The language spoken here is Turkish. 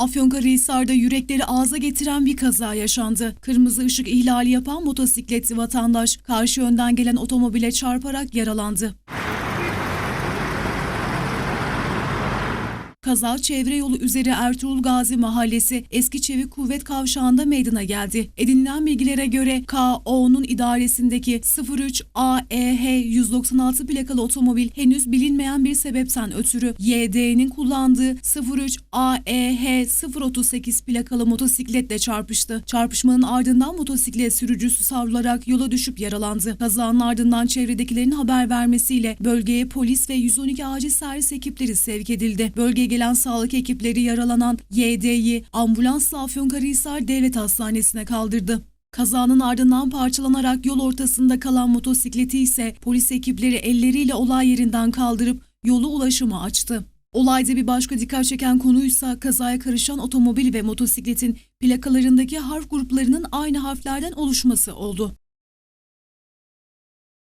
Afyonkarahisar'da yürekleri ağza getiren bir kaza yaşandı. Kırmızı ışık ihlali yapan motosikletli vatandaş karşı yönden gelen otomobile çarparak yaralandı. Kaza çevre yolu üzeri Ertuğrul Gazi Mahallesi Eski Çevik Kuvvet Kavşağı'nda meydana geldi. Edinilen bilgilere göre KO'nun idaresindeki 03 AEH 196 plakalı otomobil henüz bilinmeyen bir sebepten ötürü YD'nin kullandığı 03 AEH 038 plakalı motosikletle çarpıştı. Çarpışmanın ardından motosiklet sürücüsü savrularak yola düşüp yaralandı. Kazanın ardından çevredekilerin haber vermesiyle bölgeye polis ve 112 acil servis ekipleri sevk edildi. Bölgeye gelen sağlık ekipleri yaralanan YD'yi ambulansla Afyonkarahisar Devlet Hastanesi'ne kaldırdı. Kazanın ardından parçalanarak yol ortasında kalan motosikleti ise polis ekipleri elleriyle olay yerinden kaldırıp yolu ulaşıma açtı. Olayda bir başka dikkat çeken konuysa kazaya karışan otomobil ve motosikletin plakalarındaki harf gruplarının aynı harflerden oluşması oldu.